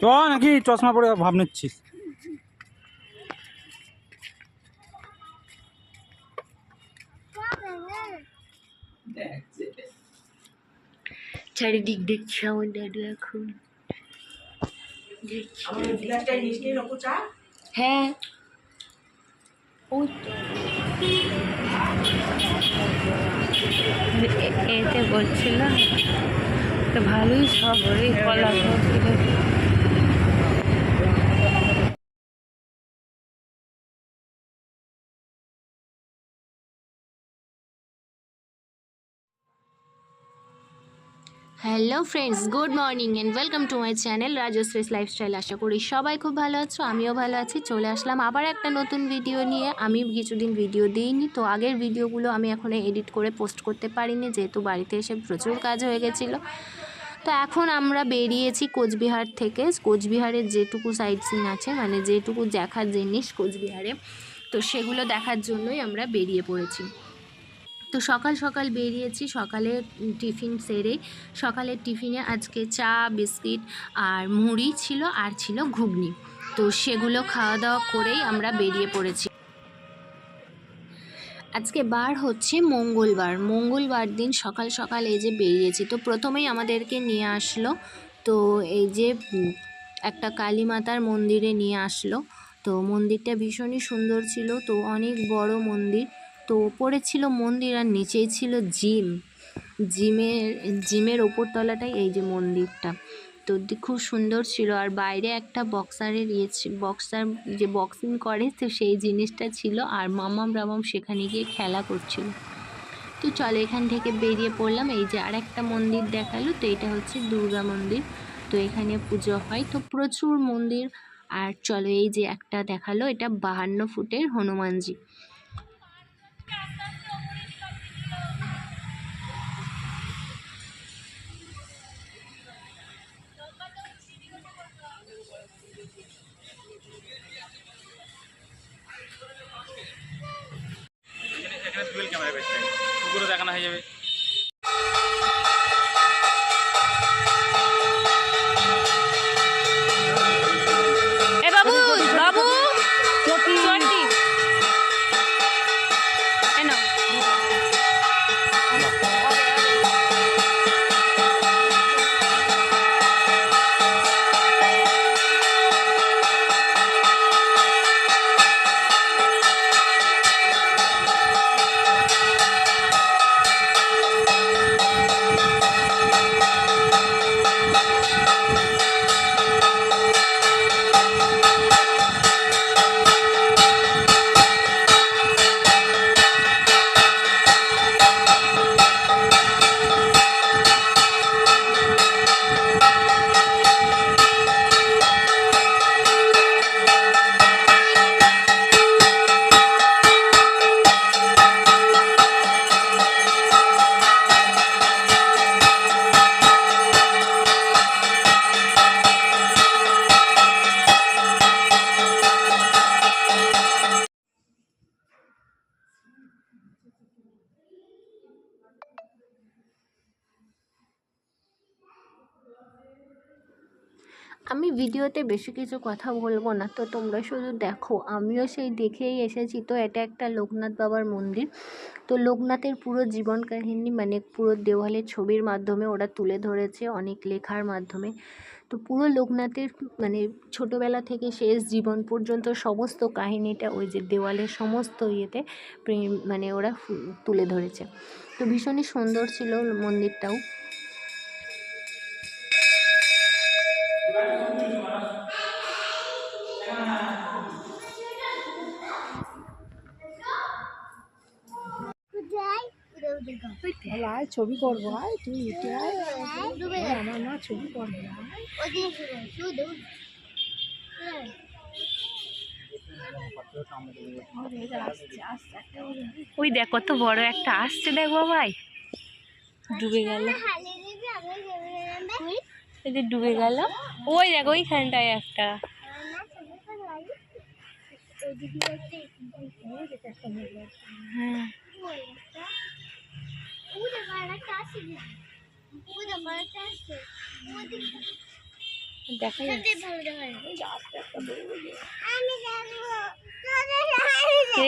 চ নাকি চশমা পরে ভাব নিচ্ছিস। চারিদিক দেখছি আমার দাদু এখন দেখছি হ্যাঁ ওই এতে বলছিল তো ভালোই সব ওই কলা hello friends good morning and welcome to my channel Rajshri's lifestyle আশা করি সবাই খুব ভালো আছো, আমিও ভালো আছি। চলে আসলাম আবার একটা নতুন ভিডিও নিয়ে। আমি কিছুদিন ভিডিও দিইনি, তো আগের ভিডিওগুলো আমি এখনও এডিট করে পোস্ট করতে পারিনি, যেহেতু বাড়িতে এসে প্রচুর কাজ হয়ে গেছিল। তো এখন আমরা বেরিয়েছি কোচবিহার থেকে। কোচবিহারের যেটুকু সাইট সিন আছে মানে যেটুকু দেখার জিনিস কোচবিহারে। তো সেগুলো দেখার জন্যই আমরা বেরিয়ে পড়েছি। তো সকাল সকাল বেরিয়েছি, সকালে টিফিন সেরে। সকালের টিফিনে আজকে চা, বিস্কিট আর মুড়ি ছিল আর ছিল ঘুগনি। তো সেগুলো খাওয়া দাওয়া করেই আমরা বেরিয়ে পড়েছি। আজকে বার হচ্ছে মঙ্গলবার। মঙ্গলবার দিন সকাল সকাল এই যে বেরিয়েছি। তো প্রথমেই আমাদেরকে নিয়ে আসলো, তো এই যে একটা কালী মাতার মন্দিরে নিয়ে আসলো। তো মন্দিরটা ভীষণই সুন্দর ছিল। তো অনেক বড় মন্দির। তো ওপরে ছিল মন্দির আর নিচেই ছিল জিম। জিমের জিমের ওপর তলাটাই এই যে মন্দিরটা। তো খুব সুন্দর ছিল। আর বাইরে একটা বক্সারের ইয়ে বক্সার যে বক্সিং করে, তো সেই জিনিসটা ছিল। আর মামাম রামাম সেখানে গিয়ে খেলা করছিল। তো চলো এখান থেকে বেরিয়ে পড়লাম। এই যে আর একটা মন্দির দেখাল, তো এটা হচ্ছে দুর্গা মন্দির। তো এখানে পুজো হয়। তো প্রচুর মন্দির। আর চলো এই যে একটা দেখাল, এটা বাহান্ন ফুটের হনুমানজি। ডুয়েল ক্যামেরা বেশি ওগুলো দেখানো হয়ে যাবে। আমি ভিডিওতে বেশি কিছু কথা বলব না, তো তোমরা শুধু দেখো। আমিও সেই দেখেই এসেছি। তো এটা একটা লোকনাথ বাবার মন্দির। তো লোকনাথের পুরো জীবন কাহিনী মানে পুরো দেওয়ালের ছবির মাধ্যমে ওরা তুলে ধরেছে, অনেক লেখার মাধ্যমে। তো পুরো লোকনাথের মানে ছোটোবেলা থেকে শেষ জীবন পর্যন্ত সমস্ত কাহিনীটা ওই যে দেওয়ালের সমস্ত ইয়েতে মানে ওরা তুলে ধরেছে। তো ভীষণই সুন্দর ছিল মন্দিরটাও। আয় ছবি করব আয় তুই এটি আয়। আমার মা ছবি করবে ওই দেখ কত বড় একটা আসছে দেখ বাবাই। ডুবে গেল। এই যে ডুবে গেল। ওই দেখ ওইখানটায় একটা। হ্যাঁ। দেখা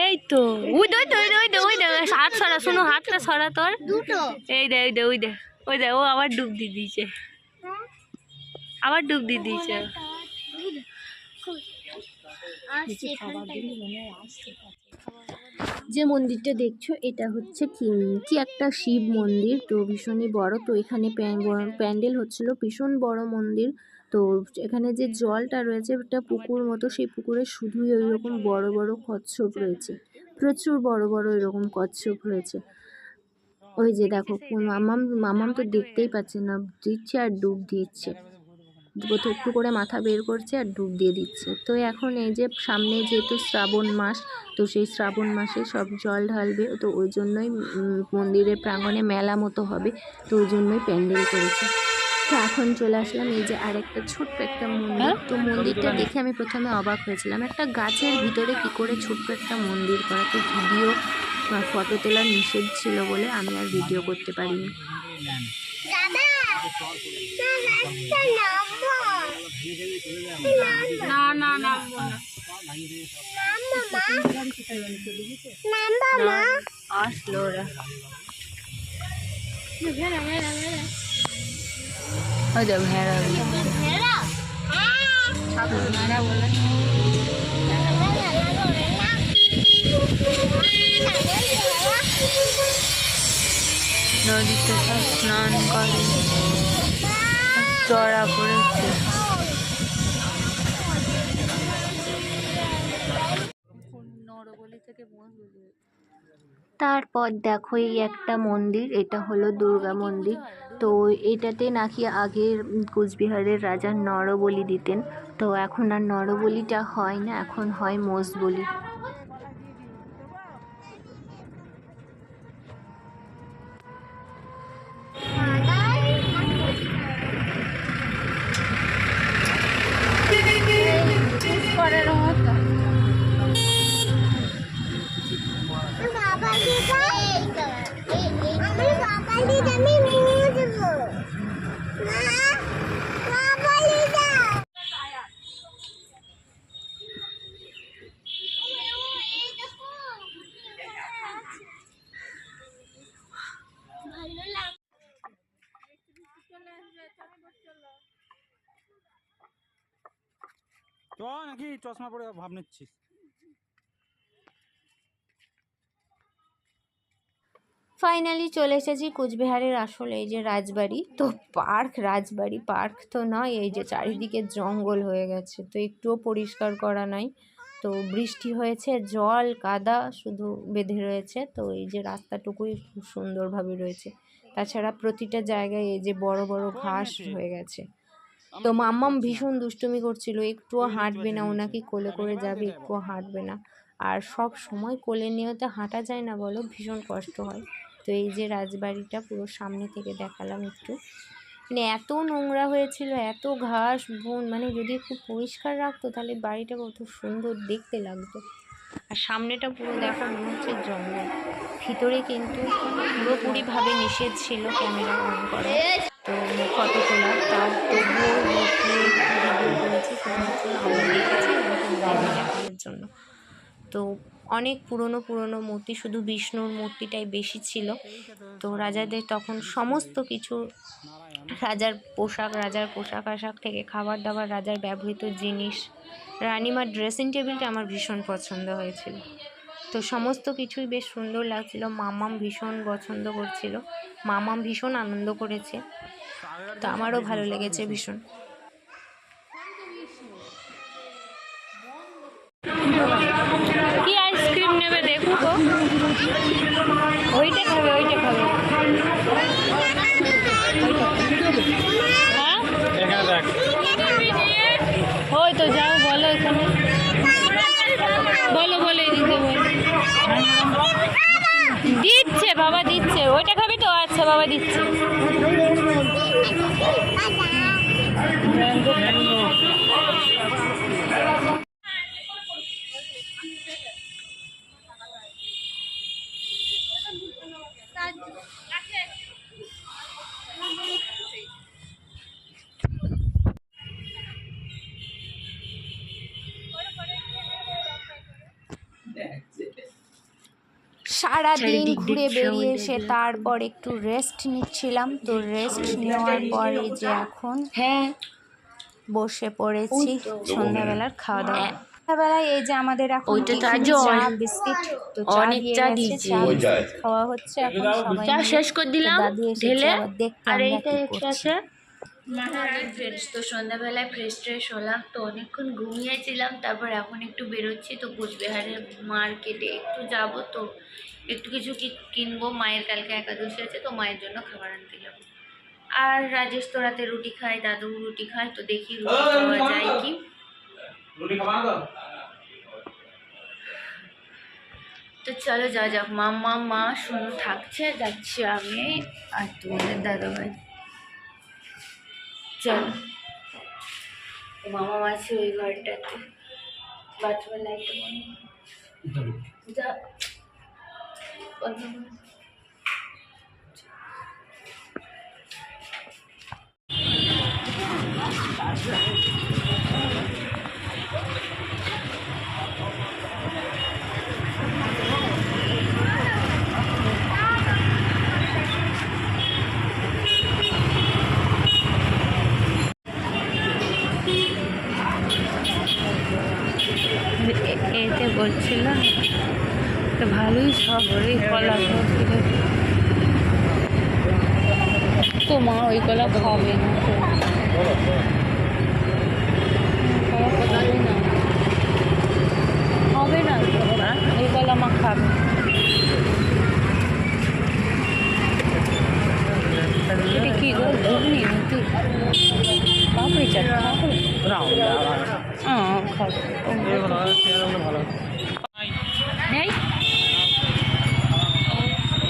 এই তো ওই দে ওই দে ওই দে ওই দে হাত সরা শোনো হাতটা সরা তোর দুটো এই দে ওই দে ওই দে ওই দে ও আবার ডুব দিয়ে দিয়েছে আবার ডুব দিয়ে দিয়েছে যে মন্দিরটা দেখছ, এটা হচ্ছে কি একটা শিব মন্দির, তো ভীষণই বড়। তো এখানে প্যান- প্যান্ডেল হচ্ছিল, ভীষণ বড় মন্দির। তো এখানে যে জলটা রয়েছে, ওটা পুকুর মতো, সেই পুকুরে শুধুই ওই রকম বড় বড় কচ্ছপ রয়েছে। প্রচুর বড় বড় এরকম কচ্ছপ রয়েছে। ওই যে দেখো, মামাম মামাম তো দেখতেই পাচ্ছে না, দিচ্ছে আর ডুব দিচ্ছে। কোথাও একটু করে মাথা বের করছে আর ডুব দিয়ে দিচ্ছে। তো এখন এই যে সামনে যেহেতু শ্রাবণ মাস, তো সেই শ্রাবণ মাসে সব জল ঢালবে, তো ওই জন্যই মন্দিরের প্রাঙ্গণে মেলা মতো হবে, তো ওই জন্যই প্যান্ডেল করেছে। তো এখন চলে আসলাম এই যে আরেকটা ছোট্ট একটা মন্দির। তো মন্দিরটা দেখে আমি প্রথমে অবাক হয়েছিলাম, একটা গাছের ভিতরে কি করে ছোট্ট একটা মন্দির করা তো ভিডিও ফটো তোলার নিষেধ ছিল বলে আমি আর ভিডিও করতে পারিনি। না না না আসলো ওরা। ওই দেখ ভেড়া নদীতে সব স্নান করে। চড়া পড়েছে। তারপর দেখো এই একটা মন্দির, এটা হলো দুর্গা মন্দির। তো এটাতে নাকি উম কোচবিহারের রাজা নরবলি দিতেন। তো এখন আর নরবলিটা হয় না, এখন হয় মোষ বলি নাকি চশমা পরে ভাব নিচ্ছিস? ফাইনালি চলে এসেছি কোচবিহারের আসলে এই যে রাজবাড়ি। তো পার্ক রাজবাড়ি পার্ক তো নয় এই যে চারিদিকে জঙ্গল হয়ে গেছে। তো একটুও পরিষ্কার করা নাই। তো বৃষ্টি হয়েছে জল কাদা শুধু বেঁধে রয়েছে। তো এই যে রাস্তাটুকুই খুব সুন্দরভাবে রয়েছে। তাছাড়া প্রতিটা জায়গায় এই যে বড় বড় ঘাস হয়ে গেছে। তো মাম্মাম ভীষণ দুষ্টুমি করছিল একটুও হাঁটবে না ওনাকে কোলে করে যাবে একটুও হাঁটবে না। আর সব সময় কোলে নিয়েও তো হাঁটা যায় না বলো ভীষণ কষ্ট হয়। তো এই যে রাজবাড়িটা পুরো সামনে থেকে দেখালাম একটু। মানে এত নোংরা হয়েছিল এত ঘাস বন মানে যদি একটু পরিষ্কার রাখতো তাহলে বাড়িটা কত সুন্দর দেখতে লাগতো। আর সামনেটা পুরো দেখা মনে হচ্ছে জঙ্গল। ভিতরে কিন্তু পুরোপুরিভাবে নিষেধ ছিল ক্যামেরা অন করা। তো ফটো তোলা তাও তবুও ভিডিও করেছি জন্য। তো অনেক পুরনো পুরনো মূর্তি, শুধু বিষ্ণুর মূর্তিটাই বেশি ছিল। তো রাজাদের তখন সমস্ত কিছু, রাজার পোশাক রাজার পোশাক আশাক থেকে খাবার দাবার, রাজার ব্যবহৃত জিনিস, রানিমার ড্রেসিং টেবিলটা আমার ভীষণ পছন্দ হয়েছিল। তো সমস্ত কিছুই বেশ সুন্দর লাগছিল। মামাম ভীষণ পছন্দ করছিল। মামাম ভীষণ আনন্দ করেছে। তো আমারও ভালো লেগেছে ভীষণ। কি আইসক্রিম নেবে দেখো তো। ওইটা খাবে ওইটা খাবে। হ্যাঁ? ওই তো যাও বলো এখানে। বলো বলো বলো। দিচ্ছে বাবা দিচ্ছে। ওইটা খাবি তো? আচ্ছা বাবা দিচ্ছে। ম্যাঙ্গো ম্যাঙ্গো সারা দিন ঘুরে বেরিয়ে এসে তারপর একটু রেস্ট নিচ্ছিলাম। তো রেস্ট নেওয়ার পরে যে এখন হ্যাঁ। বসে পড়েছি সন্ধ্যাবেলার খাওয়া দাওয়া সন্ধ্যাবেলায় এই যে আমাদের এখন চা বিস্কিট তো চা দিয়ে গেছে, খাওয়া হচ্ছে। এখন সবাই চা শেষ করে দিলাম। দাদু ঢেলে। দেখতে আর আমরা এইটা কি করছি। মর্নিং ফ্রেন্ডস তো সন্ধ্যাবেলায় ফ্রেশ ট্রেশ হলাম তো অনেকক্ষণ ঘুমিয়েছিলাম তারপর এখন একটু বেরোচ্ছি তো কোচবিহারের মার্কেটে একটু যাব তো একটু কিছু কি- কিনবো মায়ের কালকে একাদশী আছে তো মায়ের জন্য খাবার আনতে যাব। আর রাজেশ তো রাতে রুটি খায় দাদু রুটি খায় তো দেখি রুটি খাওয়া যায় কি। তো? চলো যা যাক মা মা মা শুনু থাকছে যাচ্ছি আমি আর তোমাদের দাদা ভাই চলো। মামা আছে ওই ঘরটাতে। বাথরুমের লাইটটা বন্ধ। যা। বন্ধ। এতে বলছিল, তো ভালোই শহর কলা তো মা ওই কলা খাবে না হবে না ওই কলা মা খাবে। কি গো, ঘুগনি নাকি? পাপড়ি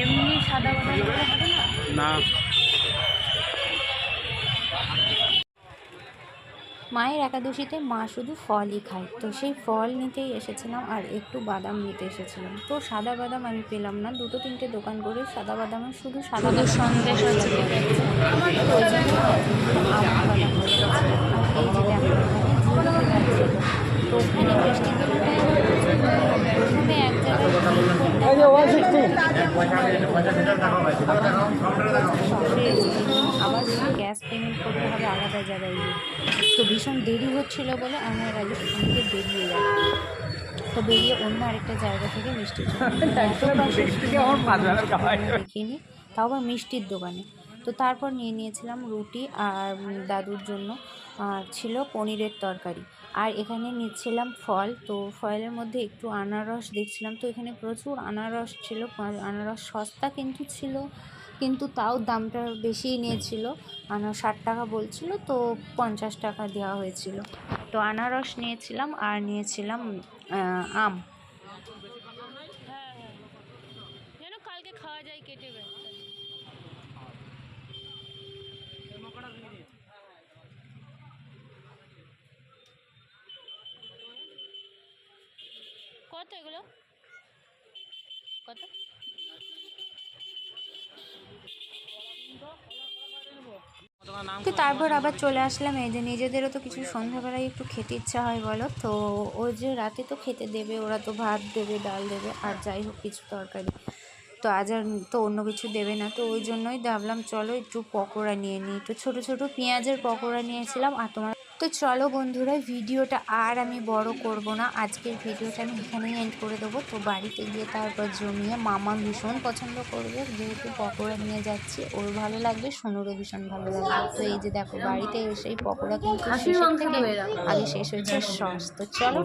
এমনি সাদা না মায়ের একাদশীতে মা শুধু ফলই খায়। তো সেই ফল নিতেই এসেছিলাম আর একটু বাদাম নিতে এসেছিলাম। তো সাদা বাদাম আমি পেলাম না। দুটো তিনটে দোকান করে সাদা বাদামের শুধু সাদা সন্দেশ আছে। জায়গায় আবার গ্যাস পেমেন্ট করতে হবে আলাদা জায়গায় গিয়ে তো ভীষণ দেরি হচ্ছিল বলে আমি আর থেকে বেরিয়ে যাই। তো বেরিয়ে অন্য আরেকটা জায়গা থেকে মিষ্টি দেখিনি তাও আবার মিষ্টির দোকানে। তো তারপর নিয়ে নিয়েছিলাম রুটি আর দাদুর জন্য আর ছিল পনিরের তরকারি। আর এখানে নিচ্ছিলাম ফল। তো ফলের মধ্যে একটু আনারস দেখছিলাম। তো এখানে প্রচুর আনারস ছিল আনারস সস্তা কিন্তু ছিল, কিন্তু তাও দামটা বেশিই নিয়েছিল। আনার ষাট টাকা বলছিল, তো পঞ্চাশ টাকা দেওয়া হয়েছিল। তো আনারস নিয়েছিলাম আর নিয়েছিলাম আম। কালকে খাওয়া যায় কেটে কত এগুলো? কত? তো তারপর আবার চলে আসলাম, এই যে নিজেদেরও তো কিছু সন্ধ্যাবেলায় একটু খেতে ইচ্ছা হয় বলো। তো ওই যে রাতে তো খেতে দেবে, ওরা তো ভাত দেবে, ডাল দেবে, আর যাই হোক কিছু তরকারি। তো আজ আর তো অন্য কিছু দেবে না, তো ওই জন্যই ভাবলাম চলো একটু পকোড়া নিয়ে নিই। তো ছোটো ছোটো পেঁয়াজের পকোড়া নিয়েছিলাম, আর তোমার তো চলো বন্ধুরা ভিডিওটা আর আমি বড় করব না। আজকের ভিডিওটা আমি এখানেই এন্ড করে দেবো। তো বাড়িতে গিয়ে তারপর জমিয়ে মামা ভীষণ পছন্দ করবে। যেহেতু পকোড়া নিয়ে যাচ্ছি ওর ভালো লাগবে সোনুরও ভীষণ ভালো লাগবে। তো এই যে দেখো বাড়িতে এসেই পকোড়া কিন্তু আগে শেষ হয়েছে সস। তো চলো